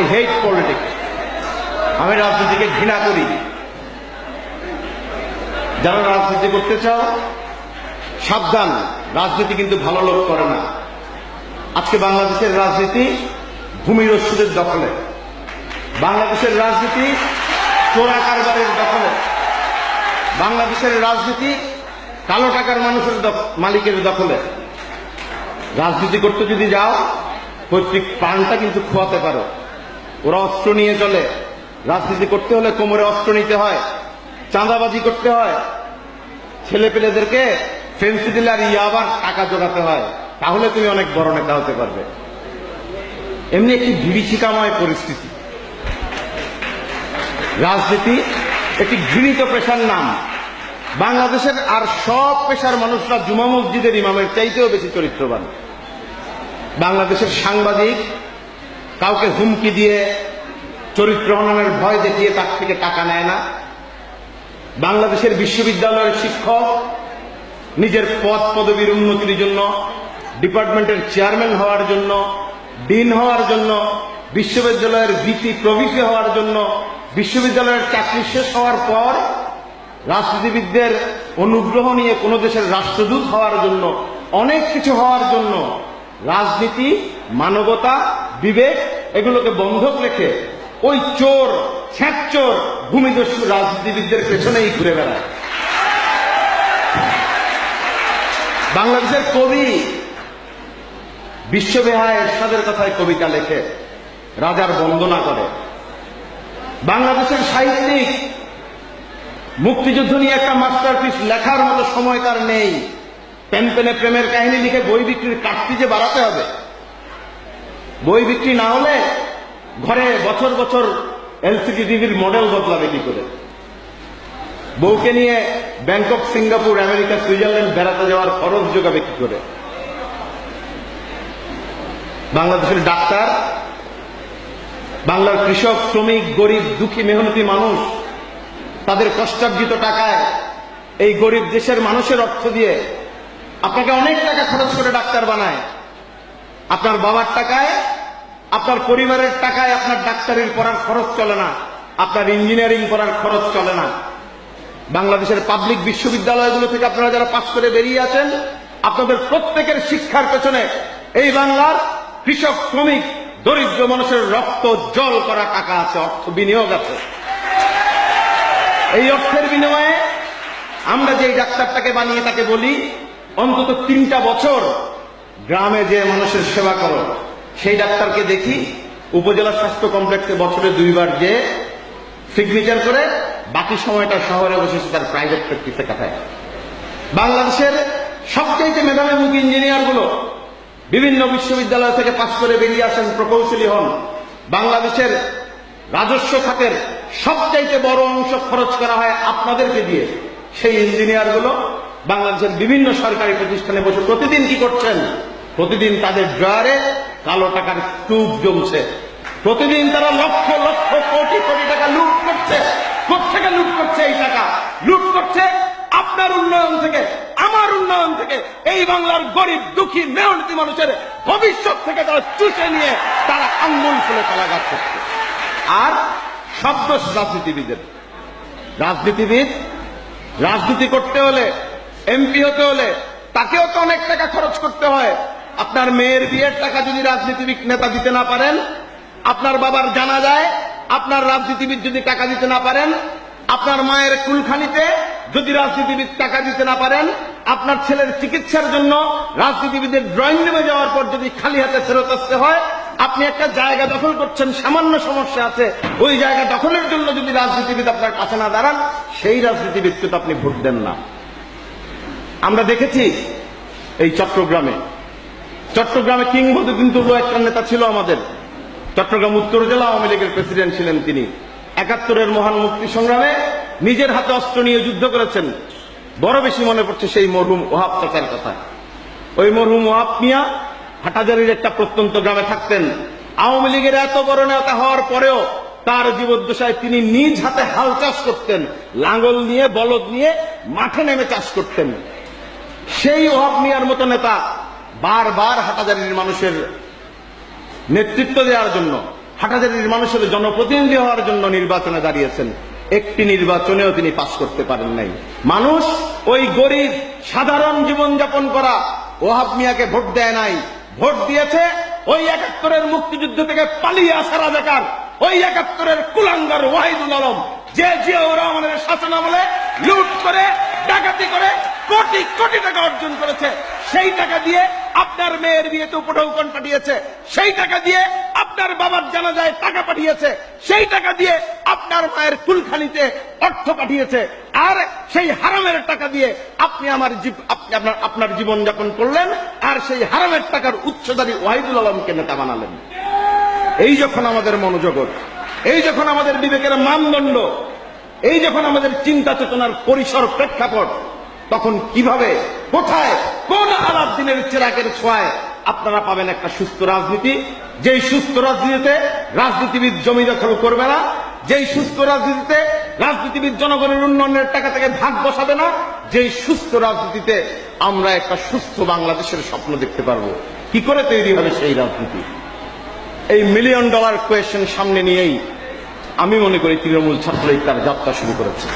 I hate politics আমি রাজনীতিকে ঘৃণা করি। যারা রাজনীতি করতে চাও, সাবধান। রাজনীতি কিন্তু ভালো লোক করে না। আজকে বাংলাদেশের রাজনীতি ভূমিরস্যুদের দখলে। বাংলাদেশের রাজনীতি চোরা কারবারের দখলে। বাংলাদেশের রাজনীতি কালো টাকার মানুষের মালিকের দখলে। রাজনীতি করতে যদি যাও, পৈতৃক প্রাণটা কিন্তু খোয়াতে পারো। ওরা অস্ত্র নিয়ে চলে। রাজনীতি করতে হলে কোমরে অস্ত্র নিতে হয়, চাঁদাবাজি করতে হয়। ছেলে পেলেদেরকে ফেন্সি দিলে আর আবার টাকা জোগাতে হয়। তাহলে তুমি অনেক বড় নেতা হতে পারবে। এমনি একটি বিভীষিকাময় পরিস্থিতি। রাজনীতি একটি ঘৃণিত পেশার নাম। বাংলাদেশের আর সব পেশার মানুষরা জুমা মসজিদের ইমামের চাইতেও বেশি চরিত্রবান। বাংলাদেশের সাংবাদিক কাউকে হুমকি দিয়ে চরিত্র হননের ভয় দেখিয়ে তার থেকে টাকা নেয় না। বাংলাদেশের বিশ্ববিদ্যালয়ের শিক্ষক নিজের পদ পদবীর উন্নতির জন্য, ডিপার্টমেন্টের চেয়ারম্যান হওয়ার জন্য, ডিন হওয়ার জন্য, বিশ্ববিদ্যালয়ের ভিসি প্রভিসি হওয়ার জন্য, বিশ্ববিদ্যালয়ের চাকরি শেষ হওয়ার পর রাজনীতিবিদদের অনুগ্রহ নিয়ে কোনো দেশের রাষ্ট্রদূত হওয়ার জন্য, অনেক কিছু হওয়ার জন্য রাজনীতি, মানবতা, বিবেক এগুলোকে বন্ধক রেখে ওই চোর ছ্যাঁচোর ভূমিদস্যু রাজনীতিবিদদের পেছনেই ঘুরে বেড়ায়। বাংলাদেশের কবি বিশ্ববিহায় এরশাদের কথায় কবিতা লেখে, রাজার বন্দনা করে। বাংলাদেশের সাহিত্যিক, মুক্তিযুদ্ধ নিয়ে একটা মাস্টারপিস লেখার মতো সময় তার নেই। পেন পেনে প্রেমের কাহিনী লিখে বই বিক্রির কাটতি যে বাড়াতে হবে। বই বিক্রি না হলে ঘরে বছর বছর এলসিডি টিভির মডেল বদলাবে কি করে? বউকে নিয়ে ব্যাংকক, সিঙ্গাপুর, আমেরিকা, সুইজারল্যান্ড বেড়াতে যাওয়ার খরচ যোগাবে কি করে? বাংলাদেশের ডাক্তার, বাংলার কৃষক, শ্রমিক, গরিব, দুঃখী, মেহনতি মানুষ, তাদের কষ্টার্জিত টাকায় এই গরিব দেশের মানুষের অর্থ দিয়ে আপনাকে অনেক টাকা খরচ করে ডাক্তার বানায়। আপনার বাবার টাকায়, আপনার পরিবারের টাকায় আপনার ডাক্তারির পড়ার খরচ চলে না। আপনার ইঞ্জিনিয়ারিং করার খরচ চলে না। বাংলাদেশের পাবলিক বিশ্ববিদ্যালয়গুলো থেকে আপনারা যারা পাশ করে বেরিয়ে আছেন, আপনাদের প্রত্যেকের শিক্ষার পেছনে এই বাংলার কৃষক, শ্রমিক, দরিদ্র মানুষের রক্ত, জল করা টাকা আছে, অর্থ বিনিয়োগ আছে। এই অর্থের বিনিময়ে আমরা যে ডাক্তারটাকে বানিয়ে তাকে বলি অন্তত তিনটা বছর গ্রামে যে মানুষের সেবা করো, সেই ডাক্তারকে দেখি উপজেলা স্বাস্থ্য কমপ্লেক্সে বছরে দুইবার যে সিগনেচার করে, বাকি সময়টা শহরে বসে তার প্রাইভেট প্র্যাকটিসে কাটায়। বাংলাদেশের সবচেয়ে মেধাবী মুখ ইঞ্জিনিয়ারগুলো বিভিন্ন বিশ্ববিদ্যালয় থেকে পাশ করে বেরিয়ে আসেন প্রকৌশলী হন। বাংলাদেশের রাজস্ব খাতের সবচাইতে বড় অংশ খরচ করা হয় আপনাদেরকে দিয়ে। সেই ইঞ্জিনিয়ারগুলো বাংলাদেশের বিভিন্ন সরকারি প্রতিষ্ঠানে বসে প্রতিদিন কি করছেন? প্রতিদিন তাদের ড্রয়ারে কালো টাকার স্তূপ জমছে। প্রতিদিন তারা লক্ষ লক্ষ কোটি কোটি টাকা লুট করছে। কোথেকে লুট করছে এই টাকা? লুট করছে আপনার উন্নয়ন থেকে, আমার উন্নয়ন থেকে। এই বাংলার গরিব, দুঃখী, মেহনতি মানুষের ভবিষ্যৎ থেকে তারা চুষে নিয়ে তারা আঙ্গুল ফুলে কালাঘাত করছে। আর শব্দ রাজনীতিবিদের। রাজনীতিবিদ, রাজনীতি করতে হলে এমপি হতে হলে তাকেও তো অনেক টাকা খরচ করতে হয়। আপনার মেয়ের বিয়ের টাকা যদি রাজনীতিবিদ নেতা দিতে না পারেন, আপনার বাবার জানা যায়, আপনার রাজনীতিবিদ যদি টাকা দিতে না পারেন, আপনার মায়ের কুলখানিতে যদি রাজনীতিবিদ টাকা দিতে না পারেন, আপনার ছেলের চিকিৎসার জন্য রাজনীতিবিদের ড্রয়িং রুমে যাওয়ার পর যদি খালি হাতে ফেরত আসতে হয়, আপনি একটা জায়গা দখল করছেন, সামান্য সমস্যা আছে, ওই জায়গা দখলের জন্য যদি রাজনীতিবিদ আপনার কাছে না দাঁড়ান, সেই রাজনীতিবিদকে তো আপনি ভোট দেন না। আমরা দেখেছি এই চট্টগ্রামে। চট্টগ্রামে কিংবদন্তি কিন্তু একটা নেতা ছিল আমাদের। চট্টগ্রাম উত্তর জেলা আওয়ামী লীগের প্রেসিডেন্ট ছিলেন তিনি। একাত্তরের মহান মুক্তি সংগ্রামে নিজের হাতে অস্ত্র নিয়ে যুদ্ধ করেছেন। বড় বেশি মনে পড়ছে সেই মরহুম ওহাব চাচার কথা। ওই মরহুম ওহাব মিয়া হাটাজারির একটা প্রত্যন্ত গ্রামে থাকতেন। আওয়ামী লীগের এত বড় নেতা হওয়ার পরেও তার জীবদ্দশায় তিনি নিজ হাতে হাল চাষ করতেন। লাঙ্গল নিয়ে, বলদ নিয়ে মাঠে নেমে চাষ করতেন। সেই ওহাব মিয়ার মতো নেতা বারবার হাটাজারির মানুষের নেতৃত্ব দেওয়ার জন্য, হাটাজারির মানুষের জনপ্রতিনিধি হওয়ার জন্য নির্বাচনে দাঁড়িয়েছেন। একটি নির্বাচনেও তিনি পাশ করতে পারেন নাই। মানুষ ওই গরিব, সাধারণ জীবনযাপন করা ওহাব মিয়াকে ভোট দেয় নাই। ভোট দিয়েছে ওই একাত্তরের মুক্তিযুদ্ধ থেকে পালিয়ে আসা রাজাকার ওই একাত্তরের কুলাঙ্গার ওয়াহিদুল আলম। যে জিয়াউর রহমানের শাসন আমলে লুট করে, ডাকাতি করে কোটি কোটি টাকা অর্জন করেছে। সেই টাকা দিয়ে আপনার মেয়ের বিয়েতে উপঢৌকন পাঠিয়েছে। সেই টাকা দিয়ে আপনার বাবার জানাজায় টাকা পাঠিয়েছে। সেই টাকা দিয়ে আপনার মায়ের কুলখানিতে অর্থ পাঠিয়েছে। আর সেই হারামের টাকা দিয়ে আপনি আমার আপনি আপনার আপনার জীবন যাপন করলেন, আর সেই হারামের টাকার উচ্চদারী ওয়াহিদুল আলমকে নেতা বানালেন। এই যখন আমাদের মনোজগৎ এই যখন আমাদের বিবেকের মানদণ্ড, এই যখন আমাদের চিন্তা চেতনার পরিসর প্রেক্ষাপট তখন কীভাবে, কোথায়, কোন আলাদ দিনের চেরাকের ছোঁয়ায় আপনারা পাবেন একটা সুস্থ রাজনীতি? যেই সুস্থ রাজনীতিতে রাজনীতিবিদ জমি দখল করবে না, যেই সুস্থ রাজনীতিতে রাজনীতিবিদ জনগণের উন্নয়নের টাকা থেকে ভাগ বসাবে না, যেই সুস্থ রাজনীতিতে আমরা একটা সুস্থ বাংলাদেশের স্বপ্ন দেখতে পারব। কি করে তৈরি হবে সেই রাজনীতি? এই মিলিয়ন ডলার কোয়েশন সামনে নিয়েই আমি মনে করি তৃণমূল ছাত্রলীগ তার যাত্রা শুরু করেছে।